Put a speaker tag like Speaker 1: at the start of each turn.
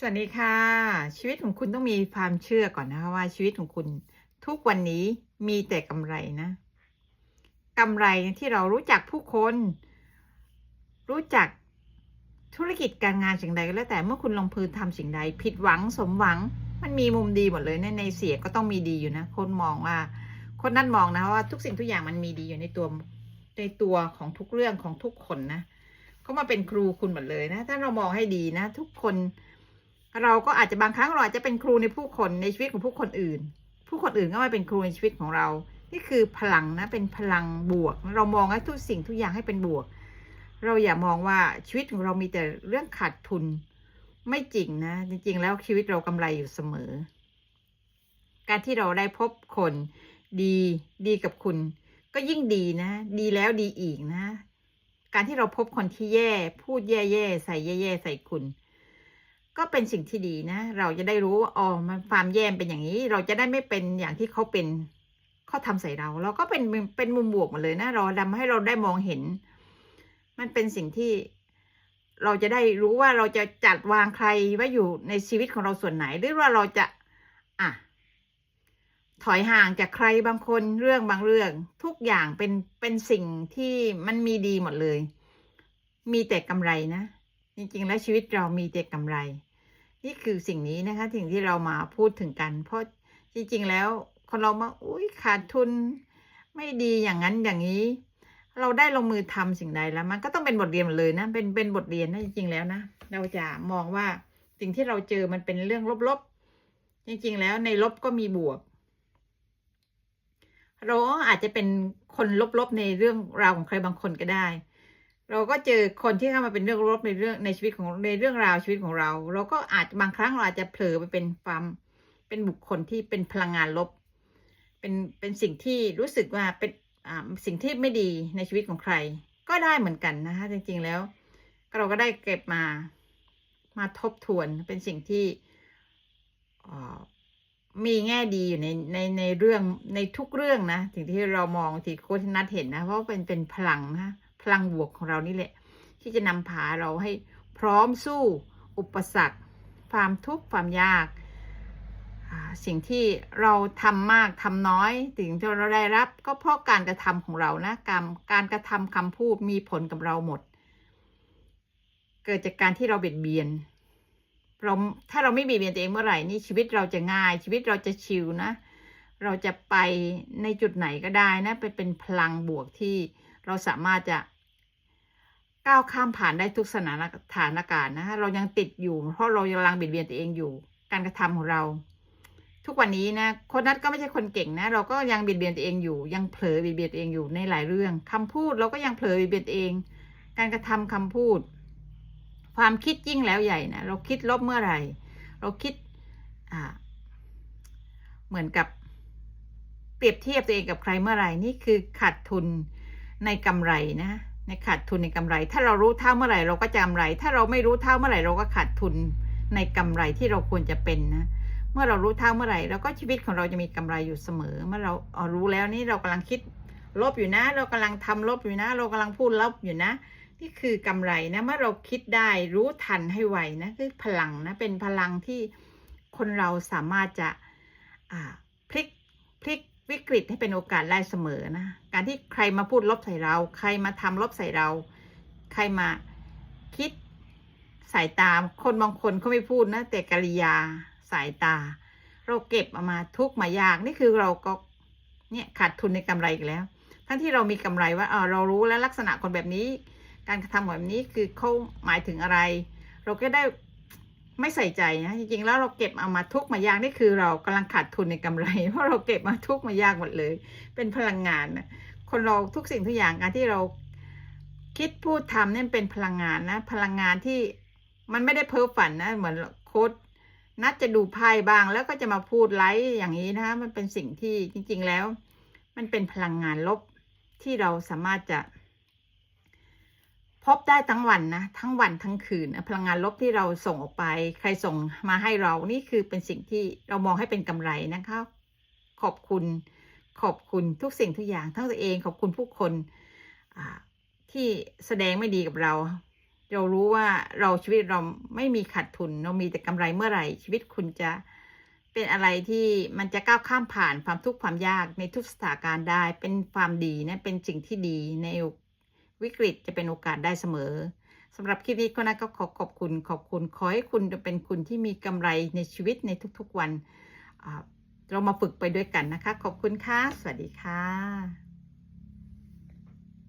Speaker 1: สวัสดีค่ะ ชีวิตของคุณต้องมีความเชื่อก่อนนะคะว่าชีวิตของคุณทุกวันนี้มีแต่กำไรนะกำไรที่เรารู้จักผู้คน รู้จักธุรกิจการงานสิ่งใดก็แล้วแต่เมื่อคุณลงพื้นทำสิ่งใด ผิดหวังสมหวัง มันมีมุมดีหมดเลยในในเสียก็ต้องมีดีอยู่นะ คนมองว่า คนนั้นมองนะว่าทุกสิ่งทุกอย่างมันมีดีอยู่ในตัวในตัวของทุกเรื่องของทุกคนนะก็มาเป็นครูคุณหมดเลยนะ ถ้าเรามองให้ดีนะ ทุกคน เราก็อาจจะบางครั้งเราอาจจะเป็นครูในผู้คนในชีวิตของผู้คนอื่น ผู้คนอื่นก็มาเป็นครูในชีวิตของเรา นี่คือพลังนะเป็นพลังบวก เรามองให้ทุกสิ่งทุกอย่างให้เป็นบวก เราอย่ามองว่าชีวิตของเรามีแต่เรื่องขาดทุนไม่จริงนะ จริง ๆ แล้วชีวิตเรากำไรอยู่เสมอ การที่เราได้พบคนดีดีกับคุณ ก็ยิ่งดีนะ ดีแล้วดีอีกนะ การที่เราพบคนที่แย่ พูดแย่ๆใส่แย่ๆใส่คุณ ก็เป็นสิ่งที่ดีนะ เราจะได้รู้ว่าอ๋อมันความแย่มเป็นอย่างนี้ เราจะได้ไม่เป็นอย่างที่เขาเป็นเขาทำใส่เรา เราก็เป็นเป็นมุมบวกหมดเลยนะ เราทำให้เราได้มองเห็น มันเป็นสิ่งที่เราจะได้รู้ว่าเราจะจัดวางใครไว้อยู่ในชีวิตของเราส่วนไหน หรือว่าเราจะ อะ ถอยห่างจากใครบางคนเรื่องบางเรื่อง ทุกอย่างเป็นเป็นสิ่งที่มันมีดีหมดเลย มีแต่กำไรนะ จริงๆ แล้วชีวิตเรามีแต่กำไร นี่คือสิ่งนี้นะคะสิ่งที่เรามาพูดถึงกัน เพราะจริงๆแล้วคนเรามาอุ้ยขาดทุน ไม่ดีอย่างนั้นอย่างนี้ เราได้ลงมือทำสิ่งใดแล้ว มันก็ต้องเป็นบทเรียนหมดเลยนะเป็นเป็นบทเรียนนะจริงๆแล้วนะเราจะมองว่าสิ่งที่เราเจอมันเป็นเรื่องลบๆจริงๆแล้วในลบก็มีบวก เราอาจจะเป็นคนลบๆในเรื่องราวของใครบางคนก็ได้ เราก็เจอคนที่เข้ามาเป็นเรื่องลบในเรื่องในชีวิตของในเรื่องราวชีวิตของเรา เราก็อาจบางครั้งเราอาจจะเผลอไปเป็นความเป็นบุคคลที่เป็นพลังงานลบ เป็นเป็นสิ่งที่รู้สึกว่าเป็นอ่าสิ่งที่ไม่ดีในชีวิตของใคร ก็ได้เหมือนกันนะคะจริงๆแล้ว เราก็ได้เก็บมามาทบทวนเป็นสิ่งที่อ่ามีแง่ดีอยู่ในในในเรื่องในทุกเรื่องนะสิ่งที่เรามองที่โค้ชนัทเห็นนะเพราะเป็นเป็นพลังนะ ลังบวกของเรานี่แหละ ที่จะนำพาเราให้พร้อมสู้อุปสรรค ความทุกข์ความยาก สิ่งที่เราทำมากทำน้อย สิ่งที่เราได้รับ ก็เพราะการกระทำของเรานะการมการกระทำคำพูดมีผลกับเราหมด เกิดจากการที่เราเบียดเบียนเราถ้าเราไม่เบียดเบียนตัวเองเมื่อไหร่นี่ชีวิตเราจะง่าย ชีวิตเราจะชิลนะ เราจะไปในจุดไหนก็ได้นะเป็นเป็นพลังบวกที่เราสามารถจะ ก้าวข้ามผ่านได้ทุกสถานสถานการณ์นะคะเรายังติดอยู่ เพราะเรายังลังเบียดเบียนตัวเองอยู่ การกระทำของเรา ทุกวันนี้นะคนนัทก็ไม่ใช่คนเก่งนะ เราก็ยังเบียดเบียนตัวเองอยู่ ยังเผลอเบียดเบียนตัวเองอยู่ในหลายเรื่องคำพูดเราก็ยังเผลอเบียดเบียนตัวเอง การกระทำคำพูด ความคิดยิ่งแล้วใหญ่นะเราคิดลบเมื่อไหร่ เราคิดอ่าเหมือนกับเปรียบเทียบตัวเองกับใครเมื่อไหร่นี่คือขาดทุนในกำไรนะ ในขาดทุนในกำไร ถ้าเรารู้เท่าเมื่อไหร่เราก็จะกำไร ถ้าเราไม่รู้เท่าเมื่อไหร่เราก็ขาดทุนในกำไรที่เราควรจะเป็นนะ เมื่อเรารู้เท่าเมื่อไหร่เราก็ชีวิตของเราจะมีกำไรอยู่เสมอ เมื่อเราอ๋อรู้แล้วนี่เรากำลังคิดลบอยู่นะ เรากำลังทำลบอยู่นะ เรากำลังพูดลบอยู่นะนี่คือกำไรนะเมื่อเราคิดได้รู้ทันให้ไวนะคือพลังนะเป็นพลังที่คนเราสามารถจะพลิกพลิก วิกฤตให้เป็นโอกาสได้เสมอนะ การที่ใครมาพูดลบใส่เรา ใครมาทำลบใส่เรา ใครมาคิดสายตา คนบางคนเขาไม่พูดนะ แต่กริยาสายตา เราเก็บเอามาทุกมายากนี่คือเราก็เนี่ยขาดทุนในกำไรอีกแล้ว ทั้งที่เรามีกำไรว่าเออเรารู้แล้วลักษณะคนแบบนี้ การกระทำแบบนี้คือเขาหมายถึงอะไร เราก็ได้ ไม่ใส่ใจนะจริงๆ แล้วเราเก็บเอามาทุกมายากนี่คือเรากำลังขาดทุนในกำไร เพราะเราเก็บมาทุกมายากหมดเลย เป็นพลังงานนะคนเราทุกสิ่งทุกอย่างการที่เราคิดพูดทำเนี่ยเป็นพลังงานนะ พลังงานที่มันไม่ได้เพ้อฝันนะเหมือนโค้ดนัดจะดูไพ่บ้างแล้วก็จะมาพูดไลฟ์อย่างนี้นะคะมันเป็นสิ่งที่จริง ๆ แล้ว มันเป็นพลังงานลบที่เราสามารถจะ พบได้ทั้งวันนะ ทั้งวันทั้งคืน พลังงานลบที่เราส่งออกไป ใครส่งมาให้เรานี่คือเป็นสิ่งที่เรามองให้เป็นกำไรนะคะ ขอบคุณ ขอบคุณทุกสิ่งทุกอย่าง ทั้งตัวเองขอบคุณผู้คนที่แสดงไม่ดีกับเรา เรารู้ว่าเราชีวิตเราไม่มีขาดทุน เรามีแต่กำไรเมื่อไหร่ ชีวิตคุณจะเป็นอะไรที่มันจะก้าวข้ามผ่านความทุกข์ความยากในทุกสถานการณ์ได้ เป็นความดีนะเป็นสิ่งที่ดีใน วิกฤตจะเป็นโอกาสได้เสมอสำหรับคลิปนี้ก็นะก็ขอขอบคุณขอบคุณ ขอให้คุณเป็นคุณที่มีกำไรในชีวิตในทุกๆวัน เรามาฝึกไปด้วยกันนะคะ ขอบคุณค่ะ สวัสดีค่ะ